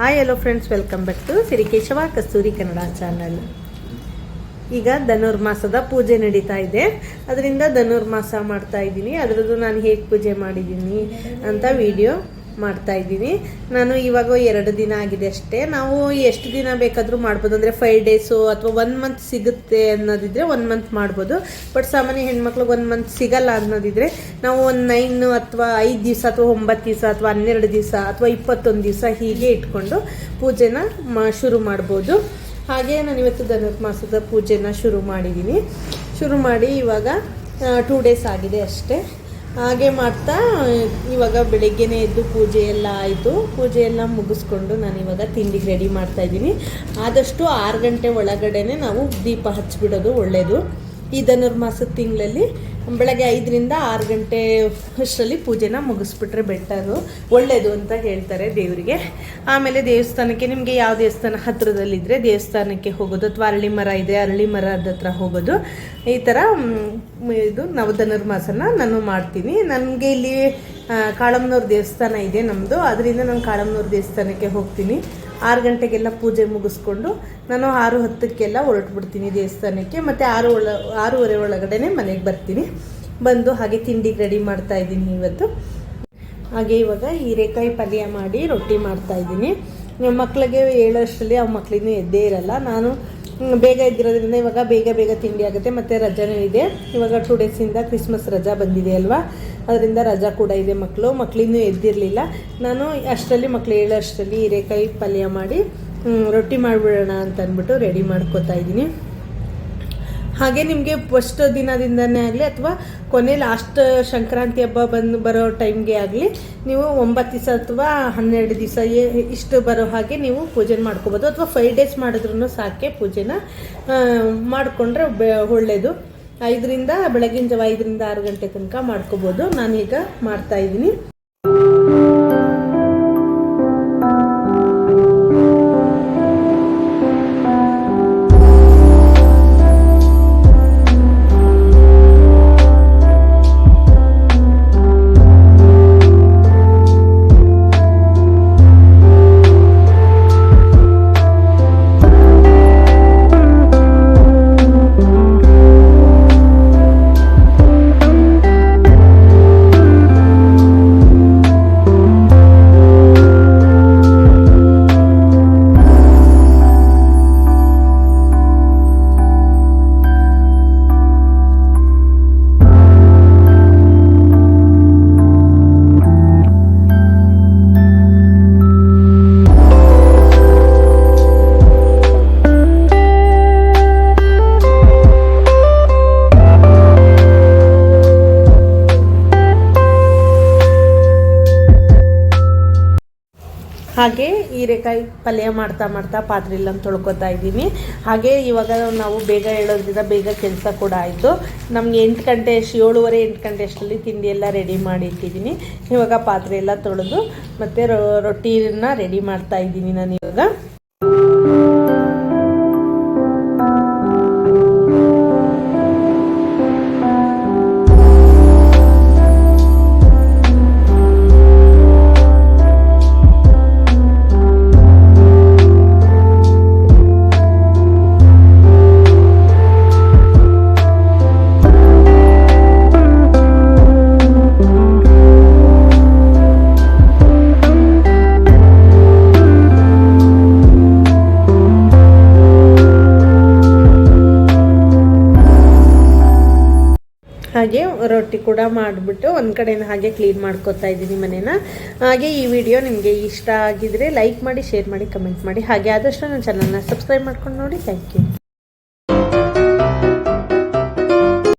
Hi hello friends welcome back to Siri Kasturi Kannada channel ಈಗ ಧನುರ್ಮಾಸದ ಪೂಜೆ ನಡೀತಾ ಇದೆ. ಅದರಿಂದ ಧನುರ್ಮಾಸ ಮಾಡ್ತಾ ಇದ್ದೀನಿ. ಅದರದ್ದು ನಾನು ಹೇಗೆ ಪೂಜೆ ಮಾಡಿದ್ದೀನಿ ಅಂತ ವಿಡಿಯೋ ಮಾಡ್ತಾ ಇದ್ದೀನಿ. ನಾನು ಇವಾಗ ಎರಡು ದಿನ ಆಗಿದೆ ಅಷ್ಟೇ. ನಾವು ಎಷ್ಟು ದಿನ ಬೇಕಾದರೂ ಮಾಡ್ಬೋದು. ಅಂದರೆ ಫೈವ್ ಡೇಸು ಅಥವಾ ಒನ್ ಮಂತ್ ಸಿಗುತ್ತೆ ಅನ್ನೋದಿದ್ರೆ ಒನ್ ಮಂತ್ ಮಾಡ್ಬೋದು. ಬಟ್ ಸಾಮಾನ್ಯ ಹೆಣ್ಮಕ್ಳಿಗೆ ಒನ್ ಮಂತ್ ಸಿಗಲ್ಲ ಅನ್ನೋದಿದ್ರೆ ನಾವು ಒಂದು ನೈನ್ ಅಥವಾ ಐದು ದಿವಸ ಅಥವಾ ಒಂಬತ್ತು ದಿವಸ ಅಥವಾ ಹನ್ನೆರಡು ದಿವಸ ಅಥವಾ ಇಪ್ಪತ್ತೊಂದು ದಿವಸ ಹೀಗೆ ಇಟ್ಕೊಂಡು ಪೂಜೆನ ಮಾ, ಶುರು ಮಾಡ್ಬೋದು. ಹಾಗೆ ನಾನು ಇವತ್ತು ಧನುರ್ಮಾಸದ ಪೂಜೆನ ಶುರು ಮಾಡಿದ್ದೀನಿ. ಶುರು ಮಾಡಿ ಇವಾಗ ಟೂ ಡೇಸ್ ಆಗಿದೆ ಅಷ್ಟೇ. ಹಾಗೆ ಮಾಡ್ತಾ, ಇವಾಗ ಬೆಳಿಗ್ಗೆನೇ ಎದ್ದು ಪೂಜೆ ಎಲ್ಲ ಆಯಿತು. ಪೂಜೆ ಎಲ್ಲ ಮುಗಿಸ್ಕೊಂಡು ನಾನು ಇವಾಗ ತಿಂಡಿಗೆ ರೆಡಿ ಮಾಡ್ತಾ ಇದ್ದೀನಿ. ಆದಷ್ಟು ಆರು ಗಂಟೆ ಒಳಗಡೆನೆ ನಾವು ದೀಪ ಹಚ್ಚಿಬಿಡೋದು ಒಳ್ಳೆಯದು ಈ ಧನುರ್ಮಾಸದ ತಿಂಗಳಲ್ಲಿ ಬೆಳಗ್ಗೆ ಐದರಿಂದ ಆರು ಗಂಟೆ ಅಷ್ಟರಲ್ಲಿ ಪೂಜೆನ ಮುಗಿಸ್ಬಿಟ್ರೆ ಬೆಟರು ಒಳ್ಳೆಯದು ಅಂತ ಹೇಳ್ತಾರೆ ದೇವರಿಗೆ. ಆಮೇಲೆ ದೇವಸ್ಥಾನಕ್ಕೆ ನಿಮಗೆ ಯಾವ ದೇವಸ್ಥಾನ ಹತ್ತಿರದಲ್ಲಿದ್ದರೆ ದೇವಸ್ಥಾನಕ್ಕೆ ಹೋಗೋದು, ಅಥವಾ ಅರಳಿ ಮರ ಇದೆ, ಅರಳಿ ಮರದ ಹತ್ರ ಹೋಗೋದು. ಈ ಥರ ಇದು ನವಧನುರ್ಮಾಸನ ಧನುರ್ಮಾಸನ ನಾನು ಮಾಡ್ತೀನಿ. ನನಗೆ ಇಲ್ಲಿ ಕಾಳಮ್ನವ್ರ ದೇವಸ್ಥಾನ ಇದೆ ನಮ್ಮದು ಅದರಿಂದ ನಾನು ಕಾಳಮ್ಮನವ್ರ ದೇವಸ್ಥಾನಕ್ಕೆ ಹೋಗ್ತೀನಿ. ಆರು ಗಂಟೆಗೆಲ್ಲ ಪೂಜೆ ಮುಗಿಸ್ಕೊಂಡು ನಾನು ಆರು ಹತ್ತಕ್ಕೆಲ್ಲ ಹೊರಟ್ಬಿಡ್ತೀನಿ ದೇವಸ್ಥಾನಕ್ಕೆ, ಮತ್ತು ಆರು ಒಳ, ಆರೂವರೆ ಒಳಗಡೆ ಮನೆಗೆ ಬರ್ತೀನಿ. ಬಂದು ಹಾಗೆ ತಿಂಡಿಗೆ ರೆಡಿ ಮಾಡ್ತಾ ಇದ್ದೀನಿ ಇವತ್ತು. ಹಾಗೆ ಇವಾಗ ಹೀರೆಕಾಯಿ ಪಲ್ಯ ಮಾಡಿ ರೊಟ್ಟಿ ಮಾಡ್ತಾಯಿದ್ದೀನಿ ಮಕ್ಕಳಿಗೆ ಹೇಳೋಷ್ಟರಲ್ಲಿ ಆ ಮಕ್ಕಳಿನ್ನೂ ಎದ್ದೇ ಇರಲ್ಲ. ನಾನು ಬೇಗ ಇದ್ದಿರೋದ್ರಿಂದ ಇವಾಗ ಬೇಗ ಬೇಗ ತಿಂಡಿ ಆಗುತ್ತೆ, ಮತ್ತು ರಜಾನೂ ಇದೆ. ಇವಾಗ ಟೂ ಡೇಸಿಂದ ಕ್ರಿಸ್ಮಸ್ ರಜಾ ಬಂದಿದೆ ಅಲ್ವಾ? ಅದರಿಂದ ರಜಾ ಕೂಡ ಇದೆ ಮಕ್ಕಳು ಮಕ್ಕಳಿನ್ನೂ ಎದ್ದಿರಲಿಲ್ಲ. ನಾನು ಅಷ್ಟರಲ್ಲಿ ಮಕ್ಕಳು ಹೇಳೋ ಅಷ್ಟರಲ್ಲಿ ಹಿರೇಕಾಯಿ ಪಲ್ಯ ಮಾಡಿ ರೊಟ್ಟಿ ಮಾಡಿಬಿಡೋಣ ಅಂತ ಅಂದ್ಬಿಟ್ಟು ರೆಡಿ ಮಾಡ್ಕೋತಾ ಇದ್ದೀನಿ. ಹಾಗೆ ನಿಮಗೆ ಫಸ್ಟ್ ದಿನದಿಂದನೇ ಆಗಲಿ ಅಥವಾ ಕೊನೆ ಲಾಸ್ಟ್ ಸಂಕ್ರಾಂತಿ ಹಬ್ಬ ಬಂದು ಬರೋ ಟೈಮ್ಗೆ ಆಗಲಿ ನೀವು ಒಂಬತ್ತು ದಿವಸ ಅಥವಾ ಹನ್ನೆರಡು ದಿವಸ ಇಷ್ಟು ಬರೋ ಹಾಗೆ ನೀವು ಪೂಜೆ ಮಾಡ್ಕೋಬೋದು. ಅಥವಾ ಫೈವ್ ಡೇಸ್ ಮಾಡಿದ್ರೂ ಸಾಕೆ ಪೂಜೆನ ಮಾಡಿಕೊಂಡ್ರೆ ಒಳ್ಳೆಯದು ಐದರಿಂದ, ಬೆಳಗಿನ ಜಾವ ಐದರಿಂದ ಆರು ಗಂಟೆ ತನಕ ಮಾಡ್ಕೋಬೋದು. ನಾನೀಗ ಮಾಡ್ತಾ ಹಾಗೆ ಹೀರೆಕಾಯಿ ಪಲ್ಯ ಮಾಡ್ತಾ ಮಾಡ್ತಾ ಪಾತ್ರೆಲ್ಲನ್ನು ತೊಳ್ಕೊತಾ ಇದ್ದೀನಿ. ಹಾಗೆ ಇವಾಗ ನಾವು ಬೇಗ ಹೇಳೋದ್ರಿಂದ ಬೇಗ ಕೆಲಸ ಕೂಡ ಆಯಿತು. ನಮಗೆ ಎಂಟು ಗಂಟೆ ಅಷ್ಟು ಏಳುವರೆ, ಎಂಟು ಗಂಟೆ ಅಷ್ಟರಲ್ಲಿ ತಿಂಡಿ ಎಲ್ಲ ರೆಡಿ ಮಾಡಿ ಇಟ್ಟಿದ್ದೀನಿ ಇವಾಗ ಪಾತ್ರೆ ಎಲ್ಲ ತೊಳೆದು ಮತ್ತು ರೊಟ್ಟಿನ ರೆಡಿ ಮಾಡ್ತಾ ಇದ್ದೀನಿ ನಾನು ಇವಾಗ. ಹಾಗೆ ರೊಟ್ಟಿ ಕೂಡ ಮಾಡಿಬಿಟ್ಟು ಒಂದು ಕಡೆನ ಹಾಗೆ ಕ್ಲೀನ್ ಮಾಡ್ಕೋತಾ ಇದ್ದೀನಿ ಮನೇನ. ಹಾಗೆ ಈ ವಿಡಿಯೋ ನಿಮಗೆ ಇಷ್ಟ ಆಗಿದ್ರೆ ಲೈಕ್ ಮಾಡಿ ಶೇರ್ ಮಾಡಿ ಕಮೆಂಟ್ ಮಾಡಿ. ಹಾಗೆ ಆದಷ್ಟು ನನ್ನ ಚಾನಲ್ನ ಸಬ್ಸ್ಕ್ರೈಬ್ ಮಾಡ್ಕೊಂಡು ನೋಡಿ. Thank you